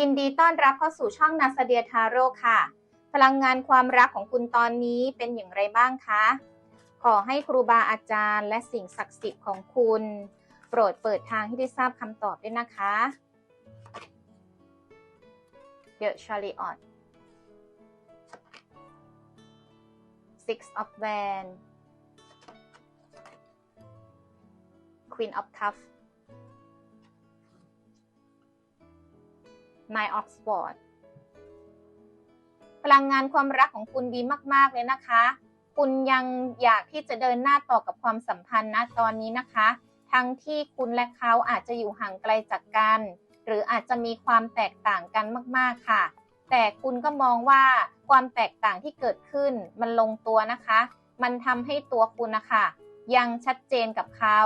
ยินดีต้อนรับเข้าสู่ช่องนาสเดียทาโร่ค่ะ พลังงานความรักของคุณตอนนี้เป็นอย่างไรบ้างคะ ขอให้ครูบาอาจารย์ และสิ่งศักดิ์สิทธิ์ของคุณ โปรดเปิดทางให้ได้ทราบคำตอบด้วยนะคะ The Chariot Six of Wands Queen of Cups Nine of Swords พลังงานความรักของคุณดีมาก ๆ เลยนะคะ คุณยังอยากที่จะเดินหน้าต่อกับความสัมพันธ์นะตอนนี้นะคะ ทั้งที่คุณและเขาอาจจะอยู่ห่างไกลจากกัน หรืออาจจะมีความแตกต่างกันมาก ๆ ค่ะ แต่คุณก็มองว่าความแตกต่างที่เกิดขึ้นมันลงตัวนะคะ มันทำให้ตัวคุณนะคะ ยังชัดเจนกับเขา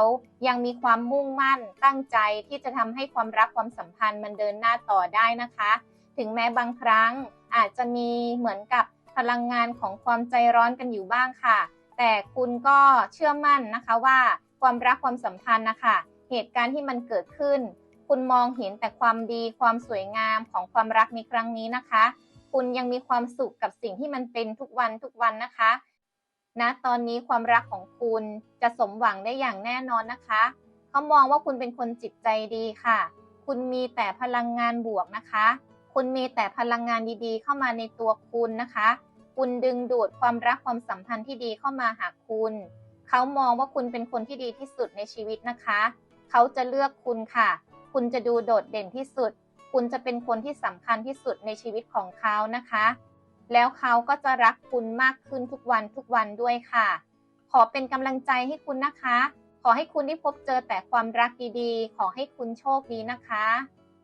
ยังมีความมุ่งมั่นตั้งใจที่จะทำให้ความรักความสัมพันธ์มันเดินหน้าต่อได้นะคะ ถึงแม้บางครั้งอาจจะมีเหมือนกับพลังงานของความใจร้อนกันอยู่บ้างค่ะ แต่คุณก็เชื่อมั่นนะคะว่าความรักความสัมพันธ์นะคะ เหตุการณ์ที่มันเกิดขึ้น คุณมองเห็นแต่ความดีความสวยงามของความรักในครั้งนี้นะคะ คุณยังมีความสุขกับสิ่งที่มันเป็นทุกวันทุกวันนะคะ นะตอนนี้ความรักของคุณจะสมหวังได้อย่างแน่นอนนะคะเขามองว่าคุณเป็นคนจิตใจดีค่ะ คุณมีแต่พลังงานบวกนะคะ คุณมีแต่พลังงานดีๆ เข้ามาในตัวคุณนะคะ คุณดึงดูดความรักความสัมพันธ์ที่ดีเข้ามาหาคุณเขามองว่าคุณเป็นคนที่ดีที่สุดในชีวิตนะคะ เขาจะเลือกคุณค่ะ คุณจะดูโดดเด่นที่สุด คุณจะเป็นคนที่สำคัญที่สุดในชีวิตของเขานะคะ แล้วเขาก็จะรักคุณมากขึ้นทุกวันทุกวันด้วยค่ะ ขอเป็นกำลังใจให้คุณนะคะ ขอให้คุณได้พบเจอแต่ความรักดีๆ ขอให้คุณโชคดีนะคะ